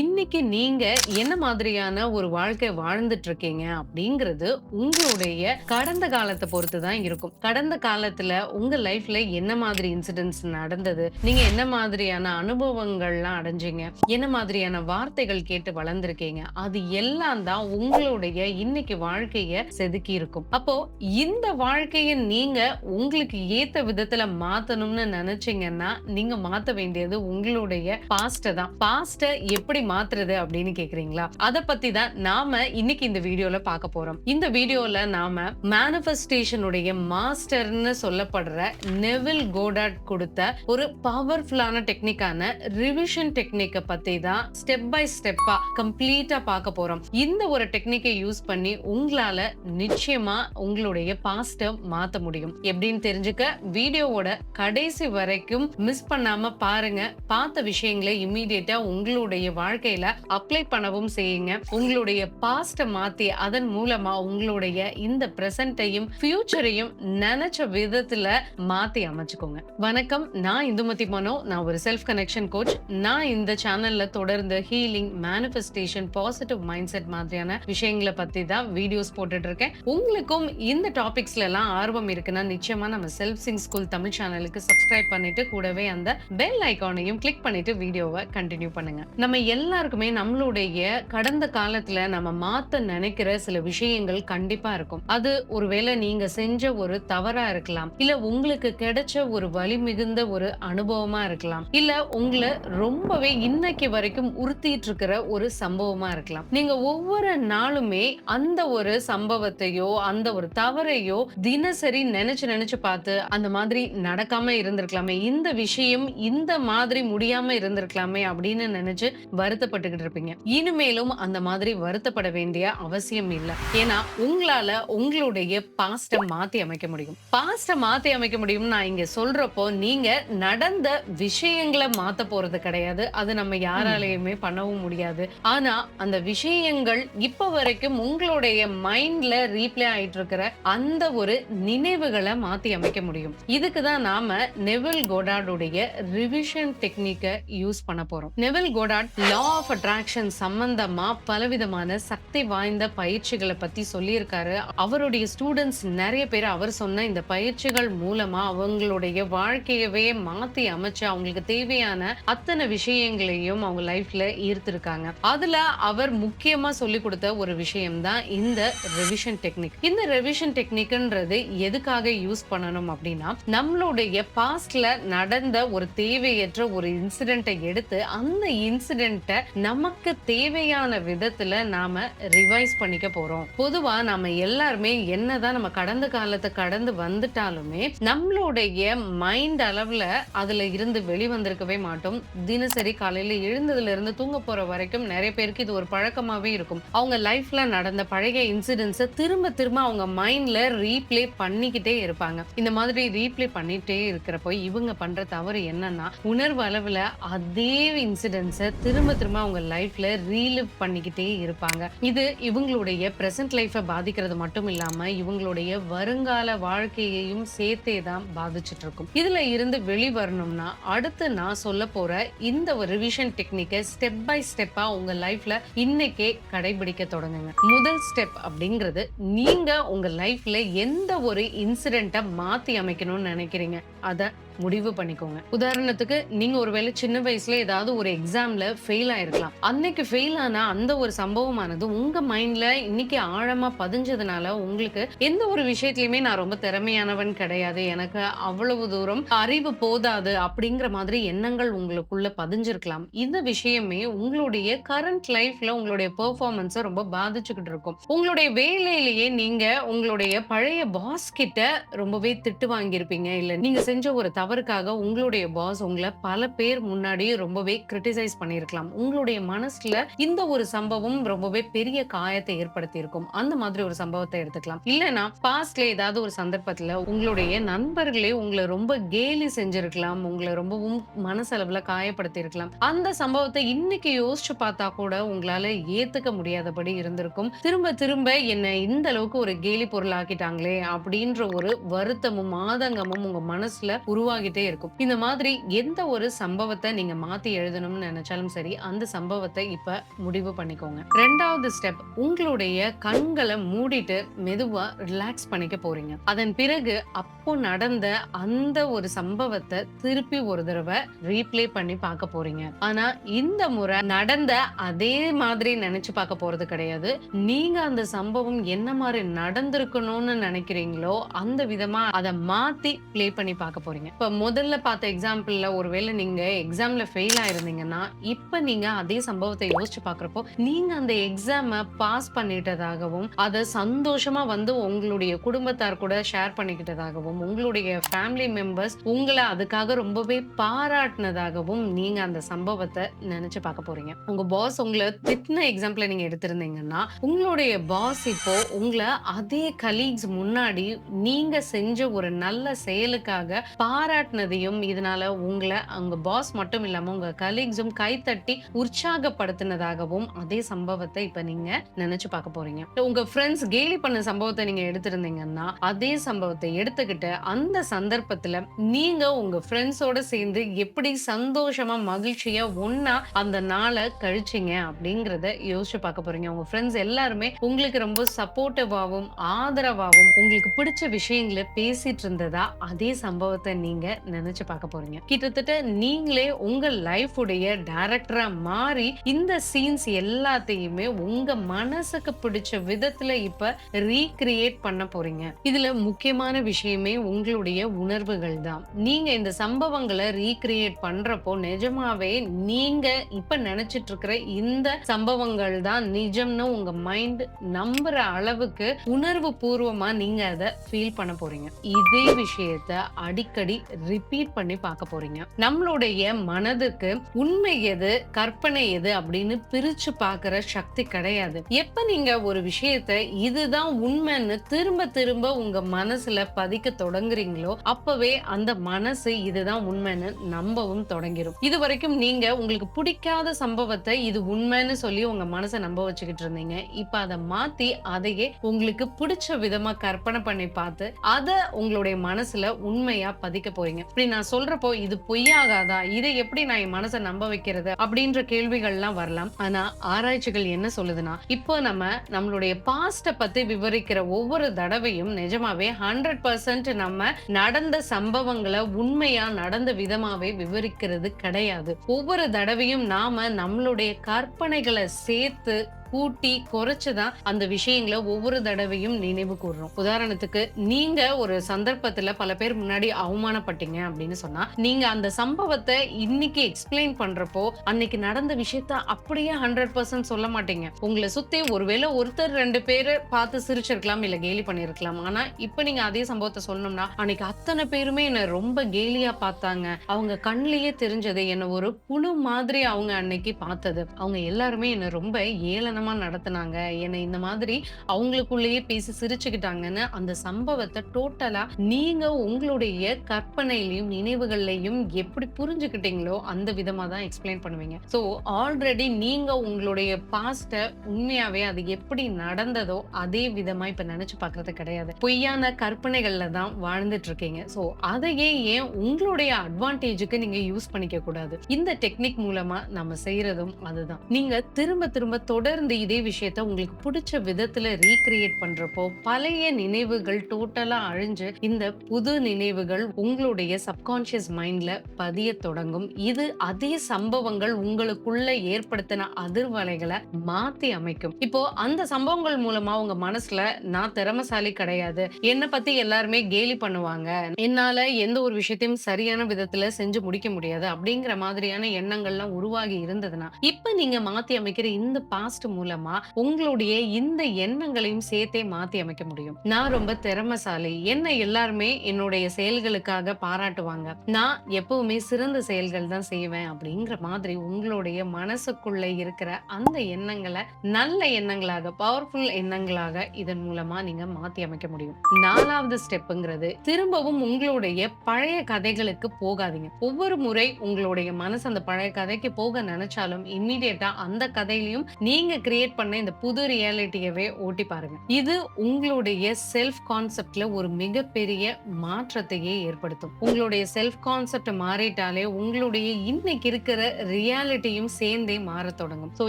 இன்னைக்கு நீங்க என்ன மாதிரியான ஒரு வாழ்க்கை வாழ்ந்துட்டு இருக்கீங்க அப்படிங்கிறது உங்களுடைய கடந்த காலத்தை பொறுத்து தான் இருக்கும். கடந்த காலத்துல உங்க லைஃப்ல என்ன மாதிரி இன்சிடென்ட்ஸ் நடந்தது? நீங்க என்ன மாதிரியான அனுபவங்கள்லாம் அடைஞ்சீங்க? என்ன மாதிரியான வார்த்தைகள் கேட்டு வளர்ந்துருக்கீங்க? அது எல்லாம் தான் உங்களுடைய இன்னைக்கு வாழ்க்கைய செதுக்கி இருக்கும். அப்போ இந்த வாழ்க்கையை நீங்க உங்களுக்கு ஏத்த விதத்துல மாத்தணும்னு நினைச்சீங்கன்னா நீங்க மாத்த வேண்டியது உங்களுடைய பாஸ்ட தான். பாஸ்ட எப்படி மாத்துறது அப்படின்னு கேக்குறீங்களா? அத பத்தி தான் நாம இன்னைக்கு இந்த வீடியோல பார்க்க போறோம். இந்த வீடியோல நாம மேனிஃபெஸ்டேஷனுடைய மாஸ்டர்னு சொல்லப்படுற நெவில் கோடாட் கொடுத்த ஒரு பவர்ஃபுல்லான டெக்னிக்கான ரிவிஷன் டெக்னிக்கை பத்தி தான் ஸ்டெப் பை ஸ்டெப்பா கம்ப்ளீட்டா பார்க்க போறோம். இந்த ஒரு டெக்னிக்கை யூஸ் பண்ணி உங்களால நிச்சயமா உங்களுடைய பாஸ்ட மாத்த முடியும். எப்படின்னு தெரிஞ்சுக்க வீடியோவோட கடைசி வரைக்கும் மிஸ் பண்ணாம பாருங்க. பார்த்த விஷயங்களை இம்மீடியட்டா உங்களுடைய வாழ்க்கையில அப்ளை பண்ணவும் செய்யுங்க. உங்களுடைய பாஸ்ட மாத்தி அதன் மூலமா உங்களுடைய இந்த பிரசன்டையும் ஃபியூச்சரையும் நினைச்ச விதத்துல மாத்தி அமைச்சுக்கோங்க. வணக்கம் நான் இந்துமதி மனோ. நான் ஒரு செல்ஃப் கனெக்ஷன் கோச் நான் இந்த சேனல்ல தொடர்ந்து healing manifestation positive mindset மாதிரியான விஷயங்களை பத்தி தான் வீடியோஸ் போட்டுட்டு இருக்கேன் உங்களுக்கும் இந்த டாபிக்ஸ்ல எல்லாம் ஆர்வம் இருக்குன்னா நிச்சயமா நம்ம செல்ஃப் சிங் ஸ்கூல் தமிழ் சேனலுக்கு சப்ஸ்கிரைப் பண்ணிட்டு கூடவே அந்த பெல் ஐகானையும் கிளிக் பண்ணிட்டு வீடியோவை கண்டினியூ பண்ணுங்க. நம்ம எல்லாருக்குமே நம்மளுடைய கடந்த காலத்துல நம்ம மாத்த நினைக்கிற சில விஷயங்கள் கண்டிப்பா இருக்கும். அது ஒருவேளை நீங்க செஞ்ச ஒரு தவறா இருக்கலாம். இல்ல உங்களுக்கு கிடைச்ச ஒரு வலி மிகுந்த ஒரு அனுபவமா இருக்கலாம். இல்ல உங்களை ரொம்பவே இன்னைக்கு வரைக்கும் உறுத்திட்டு இருக்கிற ஒரு சம்பவமா இருக்கலாம். நீங்க ஒவ்வொரு நாளுமே அந்த ஒரு சம்பவத்தையோ அந்த ஒரு தவறையோ தினசரி நினைச்சு நினைச்சு பார்த்து அந்த மாதிரி நடக்காம இருந்திருக்கலாமே. இந்த விஷயம் இந்த மாதிரி முடியாம இருந்திருக்கலாமே அப்படின்னு நினைச்சு வருத்தப்பட்டுக்கிட்டு இருப்பீங்க. இனிமேலும் அந்த மாதிரி வருத்தப்பட வேண்டிய அவசியம் இல்லை. ஏன்னா உங்களால உங்களுடைய பாஸ்ட மாத்தி அமைக்க முடியும். பாஸ்ட மாத்தி அமைக்க முடியும் நான் இங்க சொல்றப்போ நீங்க நடந்த விஷயங்களை மாத்த போறது கிடையாது. அது நம்ம யாராலையுமே பண்ணவும் முடியாது. ஆனா அந்த விஷயங்கள் இப்ப வரைக்கும் உங்களுடைய மைண்ட்ல ரீப்ளே ஆயிட்டு இருக்கிற அந்த ஒரு நினைவுகளை மாத்தி அமைக்க முடியும். இதுக்கு தான் நாம நெவில் கோடாடுடைய ரிவிஷன் டெக்னிக்கை யூஸ் பண்ண போறோம். Neville Goddard law of attraction சம்பந்தமா பலவிதமான சக்தி வாய்ந்த பயிற்சிகளை பத்தி சொல்லியிருக்காரு. அவருடைய ஸ்டூடெண்ட்ஸ் நிறைய பேர் அவர் சொன்ன இந்த பயிற்சிகள் மூலமா அவங்களுடைய வாழ்க்கையவே மாத்தி அமைச்சு அவங்களுக்கு தேவையான அத்தனை விஷயங்களையும் அவங்க லைஃப்ல ஈர்த்திருக்காங்க. அதுல அவர் முக்கியமா சொல்லி கொடுத்த ஒரு விஷயம் தான் இந்த ரெவிஷன் டெக்னிக் இந்த ரெவிஷன் டெக்னிக்ன்றது எதுக்காக யூஸ் பண்ணணும் அப்படின்னா நம்மளுடைய பாஸ்ட்ல நடந்த ஒரு தேவையற்ற ஒரு இன்சிடென்ட்டை எடுத்து அந்த இன்சிடென்ட் இன்சிடென்ட்டை நமக்கு தேவையான விதத்துல நாம ரிவைஸ் பண்ணிக்க போறோம். பொதுவா நம்ம எல்லாருமே என்னதான் நம்ம கடந்த காலத்தை கடந்து வந்துட்டாலுமே நம்மளுடைய மைண்ட் அளவுல அதுல இருந்து வெளிவந்திருக்கவே மாட்டோம். தினசரி காலையில எழுந்ததுல இருந்து தூங்க போற வரைக்கும் நிறைய பேருக்கு இது ஒரு பழக்கமாவே இருக்கும். அவங்க லைஃப்ல நடந்த பழைய இன்சிடென்ட்ஸை திரும்ப திரும்ப அவங்க மைண்ட்ல ரீப்ளே பண்ணிக்கிட்டே இருப்பாங்க. இந்த மாதிரி ரீப்ளே பண்ணிட்டே இருக்கிறப்போ இவங்க பண்ற தவறு என்னன்னா உணர்வு அளவுல அதே இன்சிடென்ட்ஸை திரும்ப திரும்ப அவங்க லைஃப்ல ரீலிவ் பண்ணிக்கிட்டே இருப்பாங்க. இது இவங்களுடைய பிரசன்ட் லைஃபை பாதிக்கிறது மட்டும் இல்லாம இவங்களுடைய வருங்கால வாழ்க்கையையும் சேர்த்தே தான் பாதிச்சுட்டு இருக்கும் இதுல இருந்து வெளிவரணும்னா அடுத்து நான் சொல்ல போற இந்த ஒரு ரிவிஷன் டெக்னிக்கை ஸ்டெப் பை ஸ்டெப்பா உங்க லைஃப்ல இன்னைக்கே கடைபிடிக்க தொடங்குங்க. முதல் ஸ்டெப் அப்படிங்கிறது நீங்க உங்க லைஃப்ல எந்த ஒரு இன்சிடென்ட்டை மாத்தி அமைக்கணும்னு நினைக்கிறீங்க. அதை முடிவு பண்ணிக்கோங்க. உதாரணத்துக்கு நீங்க ஒருவேளை சின்ன வயசுல ஏதாவது ஒரு எக்ஸாம்ல ஃபெயில் ஆயிருக்கலாம். அன்னைக்கு ஃபெயில் ஆனா அந்த ஒரு சம்பவமானது உங்க மைண்ட்ல இன்னைக்கு ஆழமா பதிஞ்சதுனால உங்களுக்கு எந்த ஒரு விஷயத்திலயுமே நான் ரொம்ப திறமையானவன் கிடையாது. எனக்கு அவ்வளவு தூரம் அறிவு போதாது அப்படிங்கிற மாதிரி எண்ணங்கள் உங்களுக்குள்ள பதிஞ்சிருக்கலாம். இந்த விஷயமே உங்களுடைய கரண்ட் லைஃப்ல உங்களுடைய பெர்ஃபார்மன்ஸை ரொம்ப பாதிச்சுக்கிட்டு இருக்கும். உங்களுடைய வேலையிலேயே நீங்க உங்களுடைய பழைய பாஸ் கிட்ட ரொம்பவே திட்டு வாங்கியிருப்பீங்க. இல்ல நீங்க செஞ்ச ஒரு தவறுக்காக உங்களுடைய பாஸ் உங்களை பல பேர் முன்னாடியே ரொம்பவே கிரிட்டிசைஸ் பண்ணியிருக்கலாம். உங்களுடைய மனசுல இந்த ஒரு சம்பவம் ரொம்பவே பெரிய காயத்தை ஏற்படுத்தி இருக்கும் அந்த மாதிரி ஒரு சம்பவத்தை எடுத்துக்கலாம். இல்லைன்னா பாஸ்ட்ல ஏதாவது ஒரு சந்தர்ப்பத்துல உங்களுடைய நண்பர்களே உங்களை ரொம்ப கேலி செஞ்சிருக்கலாம். உங்களை ரொம்பவும் மனசளவுல காயப்படுத்தி இருக்கலாம் அந்த சம்பவத்தை இன்னைக்கு யோசிச்சு பார்த்தா கூட உங்களால ஏத்துக்க முடியாதபடி இருந்திருக்கும். திரும்ப திரும்ப என்னை இந்த அளவுக்கு ஒரு கேலி பொருள் ஆக்கிட்டாங்களே அப்படின்ற ஒரு வருத்தமும் ஆதங்கமும் உங்க மனசுல உருவாகிட்டே இருக்கும். இந்த மாதிரி எந்த ஒரு சம்பவத்தை நீங்க மாத்தி எழுதணும்னு நினைச்சாலும் சரி அந்த சம்பவத்தை இப்ப முடிவு பண்ணிக்கோங்க. ரெண்டாவது ஸ்டெப் உங்களுடைய கண்களை மூடிட்டு மெதுவா ரிலாக்ஸ் பண்ணிக்க போறீங்க. அதன் பிறகு அப்போ நடந்த அந்த ஒரு சம்பவத்தை திருப்பி ஒரு தடவை ரீப்ளே பண்ணி பார்க்க போறீங்க. ஆனா இந்த முறை நடந்த அதே மாதிரி நினைச்சு பார்க்க போறது கிடையாது. நீங்க அந்த சம்பவம் என்ன மாதிரி நடந்திருக்கணும்னு நினைக்கிறீங்களோ அந்த விதமா அதை மாத்தி ப்ளே பண்ணி பார்க்க போறீங்க. இப்போ முதல்ல பார்த்த எக்ஸாம்பிளில் ஒருவேளை நீங்கள் எக்ஸாமில் ஃபெயில் ஆயிருந்தீங்கன்னா இப்போ நீங்கள் அதே சம்பவத்தை யோசிச்சு பார்க்குறப்போ நீங்கள் அந்த எக்ஸாமை பாஸ் பண்ணிட்டதாகவும் அதை சந்தோஷமா வந்து உங்களுடைய குடும்பத்தார் கூட ஷேர் பண்ணிக்கிட்டதாகவும் உங்களுடைய ஃபேமிலி மெம்பர்ஸ் உங்களை அதுக்காக ரொம்பவே பாராட்டினதாகவும் நீங்கள் அந்த சம்பவத்தை நினச்சி பார்க்க போறீங்க. உங்கள் பாஸ் உங்களை திட்டின எக்ஸாம்பிளை நீங்கள் எடுத்திருந்தீங்கன்னா உங்களுடைய பாஸ் இப்போ உங்களை அதே கலீக்ஸ் முன்னாடி நீங்கள் செஞ்ச ஒரு நல்ல செயலுக்காக பாராட்டினதையும் இதனால உங்களை உங்க பாஸ் மட்டும் இல்லாம உங்க கலீக்ஸும் கைத்தட்டி உற்சாகப்படுத்தினதாகவும் அதே சம்பவத்தை இப்ப நீங்க நினைச்சு பார்க்க போறீங்க. உங்க ஃப்ரெண்ட்ஸ் கேலி பண்ண சம்பவத்தை நீங்க எடுத்திருந்தீங்கன்னா அதே சம்பவத்தை எடுத்துக்கிட்டு அந்த சந்தர்ப்பத்துல நீங்க உங்க ஃப்ரெண்ட்ஸோட சேர்ந்து எப்படி சந்தோஷமா மகிழ்ச்சியா ஒன்னா அந்த நாளை கழிச்சீங்க அப்படிங்கறத யோசிச்சு பார்க்க போறீங்க. உங்க ஃப்ரெண்ட்ஸ் எல்லாருமே உங்களுக்கு ரொம்ப சப்போர்ட்டிவாவும் ஆதரவாவும் உங்களுக்கு பிடிச்ச விஷயங்களை பேசிட்டு இருந்ததா அதே சம்பவத்தை நீங்க நினைச்சு பார்க்க போறீங்க. கிட்டத்தட்ட நீங்களே உங்க லைஃப் உடைய டைரக்டரா மாறி இந்த சீன்ஸ் எல்லாத்தையுமே உங்க மனசுக்கு பிடிச்ச விதத்துல இப்ப ரீக்ரியேட் பண்ண போறீங்க. இதுல முக்கியமான விஷயமே உங்களுடைய உணர்வுகள் தான். நீங்க இந்த சம்பவங்களை ரீக்ரியேட் பண்றப்போ நிஜமாவே நீங்க இப்ப நினைச்சிட்டு இருக்கிற இந்த சம்பவங்கள் தான் நிஜம்னு உங்க மைண்ட் நம்புற அளவுக்கு உணர்வு பூர்வமா நீங்க அதை ஃபீல் பண்ண போறீங்க. இதே விஷயத்த அடிக்கடி ரிப்பீட் பண்ணி பார்க்க போறீங்க. நம்மளுடைய மனதுக்கு உண்மை எது கற்பனை எது அப்படின்னு பிரிச்சு பாக்குற சக்தி கிடையாது. எப்ப நீங்க ஒரு விஷயத்த இதுதான் உண்மைன்னு திரும்ப திரும்ப உங்க மனசுல பதிக்க தொடங்குறீங்களோ அப்பவே அந்த மனசு இதுதான் உண்மைன்னு நம்பவும் தொடங்கிடும் இது வரைக்கும் நீங்க உங்களுக்கு பிடிக்காத சம்பவத்தை இது உண்மைன்னு சொல்லி உங்க மனசை நம்ப வச்சுக்கிட்டு இருந்தீங்க. இப்ப அதை மாத்தி அதையே உங்களுக்கு பிடிச்ச விதமா கற்பனை பண்ணி பார்த்து அதை உங்களுடைய மனசுல உண்மையா பதிக்க போறீங்க. இப்படி நான் சொல்றப்போ இது பொய்யாகாதா? இதை எப்படி நான் என் மனசை நம்ப வைக்கிறது? அப்படின்ற கேள்விகள்லாம் வரலாம். ஆனா ஆராய்ச்சிகள் என்ன சொல்லுதுன்னா இப்போ நம்ம நம்மளுடைய பாஸ்ட பத்தி விவரிக்கிற ஒவ்வொரு தடவையும் நிஜமாவே ஹண்ட்ரட் பர்சன்ட் நம்ம நடந்த சம்பவங்களை உண்மையா நடந்த விதமாவே விவரிக்கிறது கிடையாது. ஒவ்வொரு தடவையும் நாம நம்மளுடைய கற்பனைகளை சேர்த்து கூட்டி குறைச்சுதான் அந்த விஷயங்களை ஒவ்வொரு தடவையும் நினைவு கூறுறோம். உதாரணத்துக்கு நீங்க ஒரு சந்தர்ப்பத்துல பல பேர் முன்னாடி அவமானப்பட்டீங்க அப்படின்னு சொன்னா நீங்க அந்த சம்பவத்தை இன்னைக்கு எக்ஸ்பிளைன் பண்றப்போ அன்னைக்கு நடந்த விஷயத்த அப்படியே ஹண்ட்ரட் பர்சன்ட் சொல்ல மாட்டீங்க. உங்களை சுத்தி ஒருவேளை ஒருத்தர் ரெண்டு பேரை பார்த்து சிரிச்சிருக்கலாம் இல்ல கேலி பண்ணிருக்கலாம். ஆனா இப்ப நீங்க அதே சம்பவத்தை சொல்லணும்னா அன்னைக்கு அத்தனை பேருமே என்ன ரொம்ப கேலியா பார்த்தாங்க. அவங்க கண்ணிலேயே தெரிஞ்சது என்ன ஒரு புழு மாதிரி அவங்க அன்னைக்கு பார்த்தது. அவங்க எல்லாருமே என்ன ரொம்ப ஏளனம் நடத்தினாங்க. என்னை இந்த மாதிரி அவங்களுக்குள்ளேயே பேசி சிரிச்சுக்கிட்டாங்கன்னு அந்த சம்பவத்தை டோட்டலா நீங்க உங்களுடைய கற்பனையிலையும் நினைவுகள்லையும் எப்படி புரிஞ்சுக்கிட்டீங்களோ அந்த விதமா தான் எக்ஸ்பிளைன் பண்ணுவீங்க. ஸோ ஆல்ரெடி நீங்க உங்களுடைய பாஸ்ட உண்மையாவே அது எப்படி நடந்ததோ அதே விதமா இப்ப நினைச்சு பார்க்கறது கிடையாது. பொய்யான கற்பனைகள்ல தான் வாழ்ந்துட்டு இருக்கீங்க ஸோ அதையே ஏன் உங்களுடைய அட்வான்டேஜுக்கு நீங்க யூஸ் பண்ணிக்க கூடாது. இந்த டெக்னிக் மூலமா நம்ம செய்யறதும் அதுதான். நீங்க திரும்ப திரும்ப தொடர்ந்து இதே விஷயத்த உங்களுக்கு பிடிச்ச விதத்துல ரீக்ரியேட் பண்றப்போ பழைய நினைவுகள் டோட்டலா அழிஞ்சு இந்த புது நினைவுகள் உங்களுடைய சப்கான்சியஸ் மைண்ட்ல பதிய தொடங்கும். இது அதே சம்பவங்கள் உங்களுக்குள்ள ஏற்படுத்தின அதிர்வலைகளை மாத்தி அமைக்கும். இப்போ அந்த சம்பவங்கள் மூலமா உங்க மனசுல நான் திறமசாலி கிடையாது என்னை பத்தி எல்லாருமே கேலி பண்ணுவாங்க என்னால எந்த ஒரு விஷயத்தையும் சரியான விதத்துல செஞ்சு முடிக்க முடியாது அப்படிங்கிற மாதிரியான எண்ணங்கள்லாம் உருவாகி இருந்ததுன்னா இப்ப நீங்க மாத்தி அமைக்கிற இந்த பாஸ்ட் மூலமா உங்களுடைய இந்த எண்ணங்களையும் சேர்த்தே மாத்தி அமைக்க முடியும். நான் ரொம்ப திறமசாலி. என்ன எல்லாருமே என்னுடைய செயல்களுக்காக பாராட்டுவாங்க. நான் எப்பவுமே சிறந்த செயல்கள் தான் செய்வேன் அப்படிங்கிற மாதிரி உங்களுடைய மனசுக்குள்ள இருக்கிற அந்த எண்ணங்களை நல்ல எண்ணங்களாக பவர்ஃபுல் எண்ணங்களாக இதன் மூலமா நீங்க மாத்தி அமைக்க முடியும். நாலாவது ஸ்டெப்புங்கிறது திரும்பவும் உங்களுடைய பழைய கதைகளுக்கு போகாதீங்க. ஒவ்வொரு முறை உங்களுடைய மனசு அந்த பழைய கதைக்கு போக நினைச்சாலும் இம்மிடியட்டா அந்த கதையிலையும் நீங்க கிரியேட் பண்ண இந்த புது ரியாலிட்டியவே ஓட்டி பாருங்க. இது உங்களுடைய செல்ஃப் கான்செப்ட்ல ஒரு மிகப்பெரிய மாற்றத்தையே ஏற்படுத்தும். உங்களுடைய செல்ஃப் கான்செப்ட் மாறிட்டாலே உங்களுடைய இன்னைக்கு இருக்கிற ரியாலிட்டியும் சேர்ந்தே மாறத் தொடங்கும். ஸோ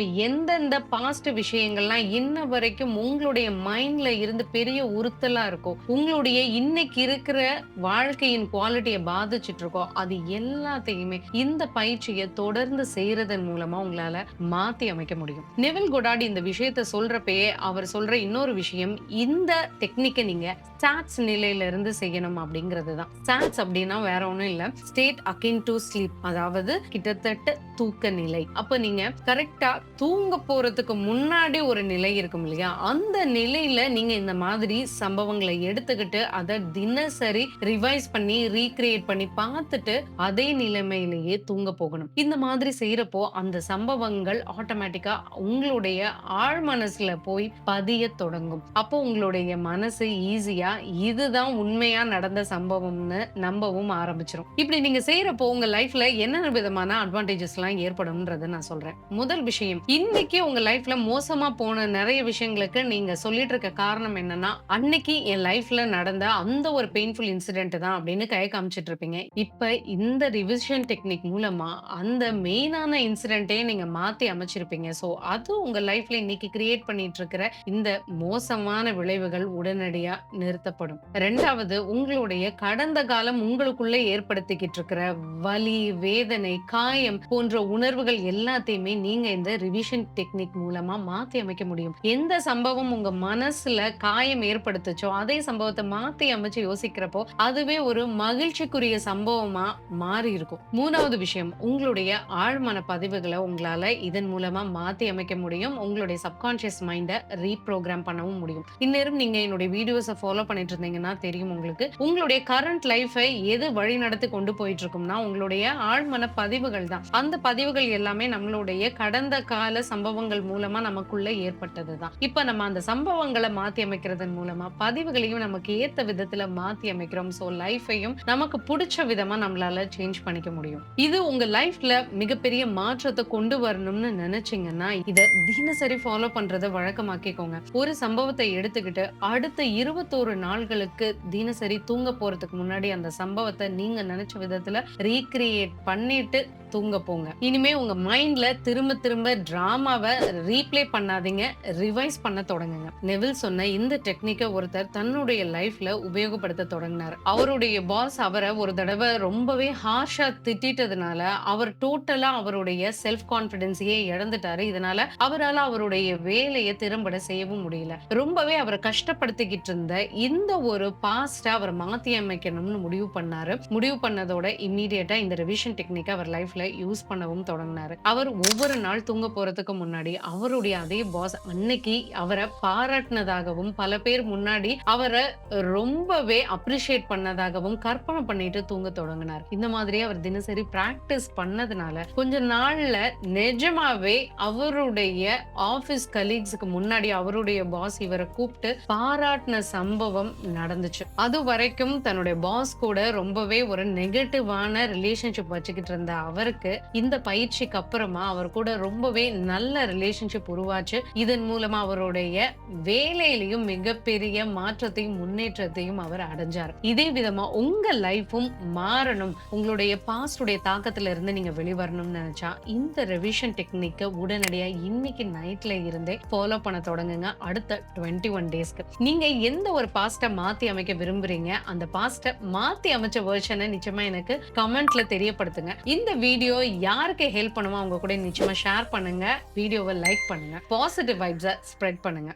எந்தெந்த பாஸ்ட் விஷயங்கள்லாம் இன்ன வரைக்கும் உங்களுடைய மைண்ட்ல இருந்து பெரிய உறுத்தலா இருக்கோ உங்களுடைய இன்னைக்கு இருக்கிற வாழ்க்கையின் குவாலிட்டியை பாதிச்சுட்டு இருக்கோ அது எல்லாத்தையுமே இந்த பயிற்சியை தொடர்ந்து செய்யறதன் மூலமா உங்களால மாத்தி அமைக்க முடியும். நெவில் கொண்டாடி இந்த விஷயத்த சொல்றப்பயே அவர் சொல்ற இன்னொரு விஷயம் இந்த டெக்னிக்கை நீங்க ஸ்டாட்ஸ் நிலையில இருந்து செய்யணும் அப்படிங்கிறது தான் ஸ்டாட்ஸ் அப்படின்னா வேற ஒன்றும் இல்லை. ஸ்டேட் அக்கின் டு ஸ்லீப் அதாவது கிட்டத்தட்ட தூக்க நிலை. அப்ப நீங்க கரெக்டா தூங்க போறதுக்கு முன்னாடி ஒரு நிலை இருக்கும் இல்லையா? அந்த நிலையில நீங்க இந்த மாதிரி சம்பவங்களை எடுத்துக்கிட்டு அதை தினசரி ரிவைஸ் பண்ணி ரீக்ரியேட் பண்ணி பார்த்துட்டு அதே நிலைமையிலேயே தூங்க போகணும். இந்த மாதிரி செய்யறப்போ அந்த சம்பவங்கள் ஆட்டோமேட்டிக்கா உங்களுடைய ஆழ் மனசுல போய் பதிய தொடங்கும். அப்போ உங்களுடைய மனசு ஈஸியா இதுதான் உண்மையா நடந்த சம்பவம்னு நம்பவும் ஆரம்பிச்சிடும் இப்படி நீங்க செய்யறப்போ உங்க லைஃப்ல என்னென்ன விதமான அட்வான்டேஜஸ் எல்லாம் ஏற்படும்ன்றதை நான் சொல்றேன். முதல் விஷயம் இன்னைக்கு உங்க லைஃப்ல மோசமா போன நிறைய விஷயங்களுக்கு நீங்க சொல்லிட்டு இருக்க காரணம் என்னன்னா அன்னைக்கு என் லைஃப்ல நடந்த அந்த ஒரு பெயின்ஃபுல் இன்சிடென்ட் தான் அப்படின்னு கை காமிச்சிட்டு இருப்பீங்க இப்ப இந்த ரிவிஷன் டெக்னிக் மூலமா அந்த மெயினான இன்சிடென்ட்டே நீங்க மாத்தி அமைச்சிருப்பீங்க. சோ அது உங்க லைஃப்ல இன்னைக்கு கிரியேட் பண்ணிட்டு இருக்கிற இந்த மோசமான விளைவுகள் உடனடியா நிறுத்தப்படும். ரெண்டாவது உங்களுடைய கடந்த காலம் உங்களுக்குள்ள ஏற்படுத்திக்கிட்டு இருக்கிற வலி வேதனை காயம் போன்ற உணர்வுகள் எல்லாத்தையுமே நீங்க இந்த ரிவிஷன் டெக்னிக் மூலமா மாத்தி அமைக்க முடியும். எந்த சம்பவம் உங்க மனசுல காயம் ஏற்படுத்துச்சோ அதே சம்பவத்தை மாத்தி அமைச்சு யோசிக்கிறப்போ அதுவே ஒரு மகிழ்ச்சிக்குரிய சம்பவமா மாறி இருக்கும். மூணாவது விஷயம் உங்களுடைய ஆழ்மன பதிவுகளை உங்களால இதன் மூலமா மாத்தி அமைக்க முடியும். உங்களுடைய சப்கான்சியஸ் மைண்டை ரீப்ரோக்ராம் பண்ணவும் முடியும். இந்நேரம் நீங்க என்னுடைய வீடியோஸை ஃபாலோ பண்ணிட்டு இருந்தீங்கன்னா தெரியும் உங்களுக்கு. உங்களுடைய கரண்ட் லைஃபை எது வழி நடத்தி கொண்டு போயிட்டு இருக்கும்னா உங்களுடைய ஆழ்மன பதிவுகள் தான். அந்த பதிவுகள் எல்லாமே நம்மளுடைய கடந்த கால சம்பவங்கள் மூலமா நமக்குள்ள ஏற்பட்டது தான். இப்ப நம்ம அந்த சம்பவங்களை மாத்தி அமைக்கிறதன் மூலமா பதிவுகளையும் நமக்கு ஏத்த விதத்துல மாத்தி அமைக்கிறோம். சோ லைஃபையும் நமக்கு பிடிச்ச விதமா நம்மளால சேஞ்ச் பண்ணிக்க முடியும். இது உங்க லைஃப்ல மிகப்பெரிய மாற்றத்தை கொண்டு வரணும்னு நினைச்சீங்கன்னா இத தினசரி ஃபாலோ பண்றதை வழக்கமாக்கிக்கோங்க. ஒரு சம்பவத்தை எடுத்துக்கிட்டு அடுத்த இருபத்தோரு நாள்களுக்கு தினசரி தூங்க போறதுக்கு முன்னாடி அந்த சம்பவத்தை நீங்க நினைச்ச விதத்துல ரீக்ரியேட் பண்ணிட்டு தூங்க போங்க. இனிமே உங்க மைண்ட்ல திரும்ப திரும்ப டிராமாவை ரீப்ளே பண்ணாதீங்க ரிவைஸ் பண்ண தொடங்குங்க. நெவில் சொன்ன இந்த டெக்னிக்கை ஒருத்தர் தன்னுடைய லைஃப்ல உபயோகப்படுத்த தொடங்கினார். அவருடைய பாஸ் அவரை ஒரு தடவை ரொம்பவே ஹார்ஷா திட்டதுனால அவர் டோட்டலா அவருடைய செல்ஃப் கான்பிடன்ஸையே இழந்துட்டாரு. இதனால அவரால் அவருடைய வேலையை திறம்பட செய்யவும் முடியல. ரொம்பவே அவரை கஷ்டப்படுத்திக்கிட்டு இருந்த இந்த ஒரு பாஸ்ட அவர் மாத்தி அமைக்கணும்னு முடிவு பண்ணாரு. முடிவு பண்ணதோட இம்மீடியட்டா இந்த ரிவிஷன் டெக்னிக் அவர் லைஃப்ல யூஸ் பண்ணவும் தொடங்கினாரு. அவர் ஒவ்வொரு நாள் தூங்க போறதுக்கு முன்னாடி அவருடைய அதே பாஸ் அன்னைக்கு அவரை பாராட்டினதாகவும் பல பேர் முன்னாடி அவரை ரொம்பவே அப்ரிஷியேட் பண்ணதாகவும் கற்பனை பண்ணிட்டு தூங்க தொடங்கினார். இந்த மாதிரி அவர் தினசரி பிராக்டிஸ் பண்ணதுனால கொஞ்ச நாள்ல நிஜமாவே அவருடைய ஆபீஸ் கலீக்ஸுக்கு முன்னாடி அவருடைய பாஸ் இவரை கூப்பிட்டு பாராட்டின சம்பவம் நடந்துச்சு. அது வரைக்கும் தன்னுடைய பாஸ் கூட ரொம்பவே ஒரு நெகட்டிவான ரிலேஷன்ஷிப் வச்சுக்கிட்டு இருந்த அவருக்கு இந்த பயிற்சிக்கு அப்புறமா அவர் கூட ரொம்பவே நல்ல ரிலேஷன்ஷிப் உருவாச்சு. இதன் மூலமா அவருடைய வேலையிலையும் மிகப்பெரிய மாற்றத்தையும் முன்னேற்றத்தையும் அவர் அடைஞ்சார். இதே விதமா உங்க லைஃபும் மாறணும். உங்களுடைய பாஸ்டுடைய தாக்கத்துல இருந்து நீங்க வெளிவரணும்னு நினைச்சா இந்த ரெவிஷன் டெக்னிக்கை உடனடியா இன்னைக்கு நைட்ல இருந்தே ஃபாலோ பண்ண தொடங்குங்க. அடுத்த டுவெண்ட்டி ஒன் டேஸ்க்கு நீங்க எந்த ஒரு பாஸ்ட மாத்தி அமைக்க விரும்புறீங்க அந்த பாஸ்ட மாத்தி அமைச்ச வெர்ஷனை நிச்சயமா எனக்கு கமெண்ட்ல தெரியப்படுத்துங்க. இந்த வீடியோ வீடியோ யாருக்கு ஹெல்ப் பண்ணுமோ அவங்க கூட நிச்சயமா ஷேர் பண்ணுங்க. வீடியோவை லைக் பண்ணுங்க. பாசிட்டிவ் வைப்ஸை ஸ்ப்ரெட் பண்ணுங்க.